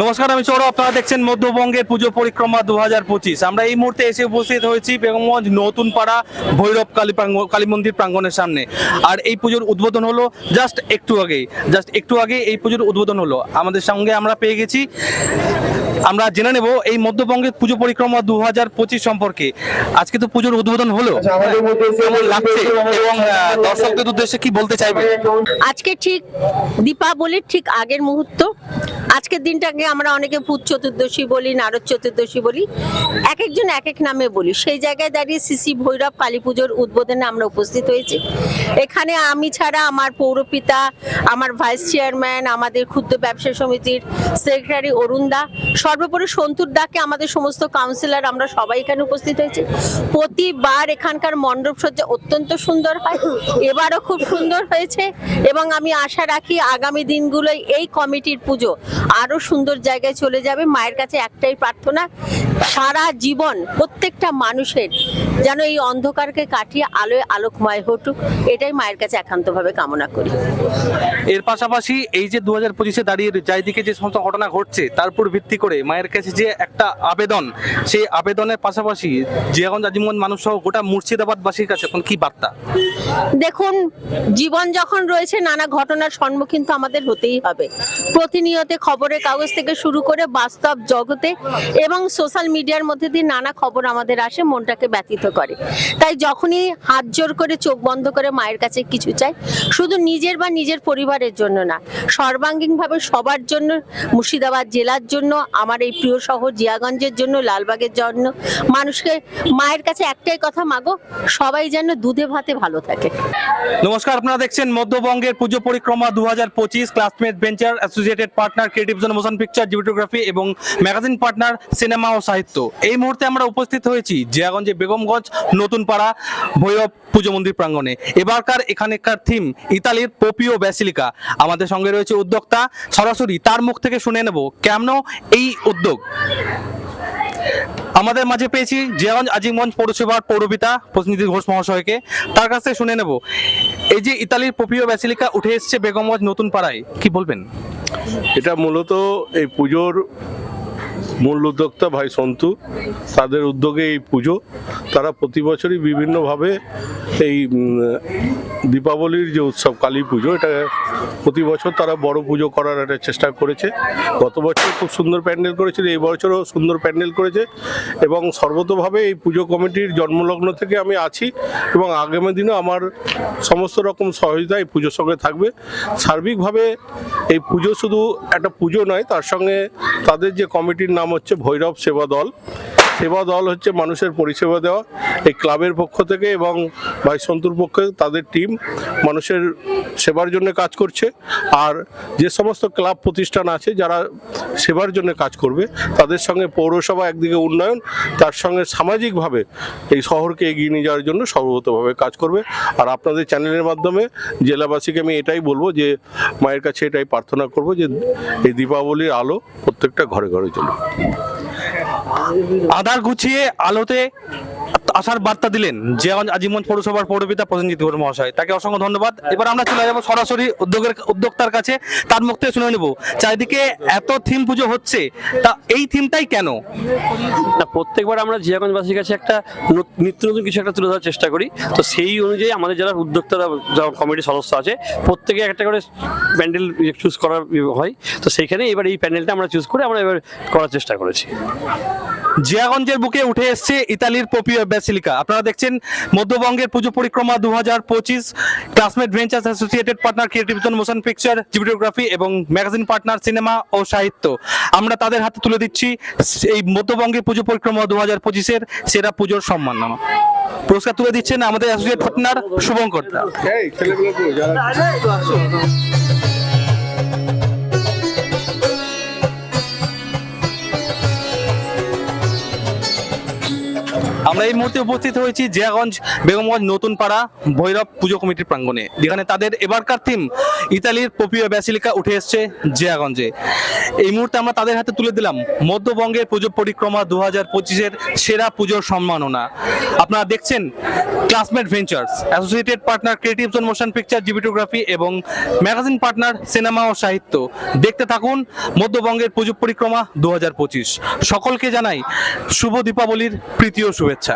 নমস্কার আমি সৌরভ। আপনারা দেখছেন মধ্যবঙ্গের পুজো পরিক্রমা দু হাজার পঁচিশ। আমরা এই মুহূর্তে এসে উপস্থিত হয়েছি বেগমগঞ্জ নতুন পাড়া ভৈরব কালী প্রাঙ্গ- কালী মন্দির প্রাঙ্গণের সামনে। আর এই পুজোর উদ্বোধন হলো জাস্ট একটু আগেই জাস্ট একটু আগে এই পুজোর উদ্বোধন হলো। আমাদের সঙ্গে আমরা পেয়ে গেছি আমরা জেনে নেব এই মধ্যবঙ্গের পুজো পরিক্রমা দু হাজার পঁচিশ সম্পর্কে। আজকে তো পুজোর উদ্বোধন হলো। কেমন লাগছে? এবং দর্শকদের উদ্দেশ্যে কি বলতে চাইবে? আজকে ঠিক দীপাবলির ঠিক আগের মুহূর্ত। আজকের দিনটাকে আমরা অনেকে ভূত চতুর্দশী বলি, নারদ চতুর্দশী বলি এক একজন এক এক নামে বলি। সেই জায়গায় দাঁড়িয়ে শ্রী ভৈরব কালী পুজোর উদ্বোধনে আমরা উপস্থিত হয়েছি। এখানে আমি ছাড়া আমার পৌরপিতা, আমার ভাইস চেয়ারম্যান, আমাদের ক্ষুদ্র ব্যবসা সমিতির সেক্রেটারি অরুণ দা, সর্বোপরি সন্তুর দাকে আমাদের সমস্ত কাউন্সিলর আমরা সবাই এখানে উপস্থিত হয়েছি। প্রতিবার এখানকার মণ্ডপ সজ্জা অত্যন্ত সুন্দর হয়, এবারও খুব সুন্দর হয়েছে এবং আমি আশা রাখি আগামী দিনগুলোয় এই কমিটির পুজো আরও সুন্দর জায়গায় চলে যাবে। মায়ের কাছে একটাই প্রার্থনা সারা জীবন প্রত্যেকটা মানুষের যেন এই অন্ধকারকে কাটিয়ে আলোয় আলোকময় হটুক এটাই মায়ের কাছে একান্তভাবে কামনা করি। এর পাশাপাশি এই যে দু হাজার পঁচিশে দাঁড়িয়ে চারিদিকে যে সমস্ত ঘটনা ঘটছে তার উপর ভিত্তি করে মায়ের কাছে যে একটা আবেদন সেই আবেদনের পাশাপাশি জিয়াগঞ্জ আজিমগঞ্জ মানুষ সহ গোটা মুর্শিদাবাদবাসীর কাছে এখন কি বার্তা? দেখুন জীবন যখন রয়েছে নানা ঘটনার সম্মুখীন তো আমাদের হতেই হবে। প্রতিনিয়ত খবরের কাগজ থেকে শুরু করে বাস্তব জগতে এবং সোশ্যাল মিডিয়ার মধ্যে দিয়ে নানা খবর আমাদের আসে মনটাকে ব্যথিত করে। তাই যখনই হাত জোর করে চোখ বন্ধ করে মায়ের কাছে কিছু চাই, শুধু নিজের বা নিজের পরিবারের জন্য না, সর্বাঙ্গীনভাবে সবার জন্য, মুর্শিদাবাদ জেলার জন্য, আমার এই প্রিয় শহর জিয়াগঞ্জের জন্য, লালবাগের জন্য, মানুষকে মায়ের কাছে একটাই কথা, মাগো, সবাই যেন দুধে ভাতে ভালো থাকে। নমস্কার, আপনারা দেখছেন মধ্যবঙ্গের পুজো পরিক্রমা দু হাজার পঁচিশ classmate venture associated partner creative zone motion picture geography এবং ম্যাগাজিন পার্টনার সিনেমা ও সাহিত্য। এই মুহূর্তে আমরা উপস্থিত হয়েছি জিয়াগঞ্জে বেগমগঞ্জ নতুন পাড়া, ভৈরব পুজো মন্দির প্রাঙ্গণে। এবারকার এখানকার থিম ইতালির পোপিও ব্যাসিলিকা আমাদের সঙ্গে রয়েছে উদ্যোক্তা সরাসরি, তার মুখ থেকে শুনে নেব কেমন এই উদ্যোগ। আমাদের মাঝে পেয়েছি জিয়াগঞ্জ আজিমগঞ্জ পৌরসভার পৌরপিতা প্রতিনিধি ঘোষ মহাশয়কে। তার কাছ শুনে নেব, এই যে ইতালির পপিও ব্যাসিলিকা উঠে এসেছে বেগমগঞ্জ নতুন পাড়ায়, কি বলবেন? এটা মূলত এই পুজোর মূল উদ্যোক্তা ভাই সন্তু, তাদের উদ্যোগে এই পুজো। তারা প্রতি বছরই বিভিন্নভাবে এই দীপাবলির যে উৎসব, কালী পুজো, এটা প্রতি বছর তারা বড় পুজো করার একটা চেষ্টা করেছে। গত বছর খুব সুন্দর প্যান্ডেল করেছিল, এই বছরও সুন্দর প্যান্ডেল করেছে এবং সর্বতভাবে এই পুজো কমিটির জন্মলগ্ন থেকে আমি আছি এবং আগামী দিনেও আমার সমস্ত রকম সহযোগিতা এই পুজোর সঙ্গে থাকবে। সার্বিকভাবে এই পুজো শুধু একটা পুজো নয়, তার সঙ্গে তাদের যে কমিটির নাম হচ্ছে ভৈরব সেবা দল। সেবা দল হচ্ছে মানুষের পরিষেবা দেওয়া। এই ক্লাবের পক্ষ থেকে এবং ভাই সন্তুর পক্ষে তাদের টিম মানুষের সেবার জন্য কাজ করছে। আর যে সমস্ত ক্লাব প্রতিষ্ঠান আছে, যারা সেবার জন্য কাজ করবে, তাদের সঙ্গে পৌরসভা একদিকে উন্নয়ন, তার সঙ্গে সামাজিকভাবে এই শহরকে এগিয়ে নিয়ে যাওয়ার জন্য সর্বতভাবে কাজ করবে। আর আপনাদের চ্যানেলের মাধ্যমে জেলাবাসীকে আমি এটাই বলব যে, মায়ের কাছে এটাই প্রার্থনা করব যে, এই দীপাবলির আলো প্রত্যেকটা ঘরে ঘরে চলুক আধার গুছিয়ে আলোতে আসার বার্তা দিলেন জিয়াগঞ্জ আজিমগঞ্জ পৌরসভার পৌরপিতা প্রসেনজিৎ মহাশয়। তাকে অসংখ্য ধন্যবাদ। এবার আমরা চলে যাব সরাসরি উদ্যোগের উদ্যোক্তার কাছে। তার মুখ থেকে শুনে নেব। চারিদিকে এত থিম পুজো হচ্ছে, তা এই থিমটাই কেন? প্রত্যেকবার আমরা জিয়াগঞ্জবাসীর কাছে একটা নত- নিত্য নতুন কিছু একটা তুলে ধরার চেষ্টা করি। তো সেই অনুযায়ী আমাদের যারা উদ্যোক্তারা কমিটির সদস্য আছে, প্রত্যেকে একটা করে প্যান্ডেল চুজ করার হয়। তো সেইখানে এবার এই প্যান্ডেলটা আমরা চুজ করে আমরা এবার করার চেষ্টা করেছি। জিয়াগঞ্জের বুকে উঠে এসছে ইতালির পপিও ব্যাসিলিকা। আপনারা দেখছেন মধ্যবঙ্গের পুজো পরিক্রমা দু হাজার পঁচিশ classmate ventures associated partner creative motion picture geography এবং ম্যাগাজিন পার্টনার সিনেমা ও সাহিত্য আমরা তাদের হাতে তুলে দিচ্ছি এই মধ্যবঙ্গের পুজো পরিক্রমা দু হাজার পঁচিশের সেরা পুজোর সম্মাননামা। পুরস্কার তুলে দিচ্ছেন আমাদের অ্যাসোসিয়েট পার্টনার শুভঙ্কর আমরা এই মুহূর্তে উপস্থিত হয়েছি জিয়াগঞ্জ বেগমগঞ্জ নতুন পাড়া ভৈরব পুজো কমিটির প্রাঙ্গণে। যেখানে তাদের এবারকার থিম ইতালির পপিও ব্যাসিলিকা উঠে এসছে জিয়াগঞ্জে। এই মুহূর্তে আমরা তাদের হাতে তুলে দিলাম মধ্যবঙ্গের পুজো পরিক্রমা দু হাজার পঁচিশের সেরা পুজোর সম্মাননা। আপনারা দেখছেন classmate ventures, associated partner creative zone motion picture, জিবিটোগ্রাফি এবং ম্যাগাজিন পার্টনার সিনেমা ও সাহিত্য। দেখতে থাকুন মধ্যবঙ্গের পুজো পরিক্রমা দু হাজার পঁচিশ। সকলকে জানাই শুভ দীপাবলির প্রীতি ও শুভেচ্ছা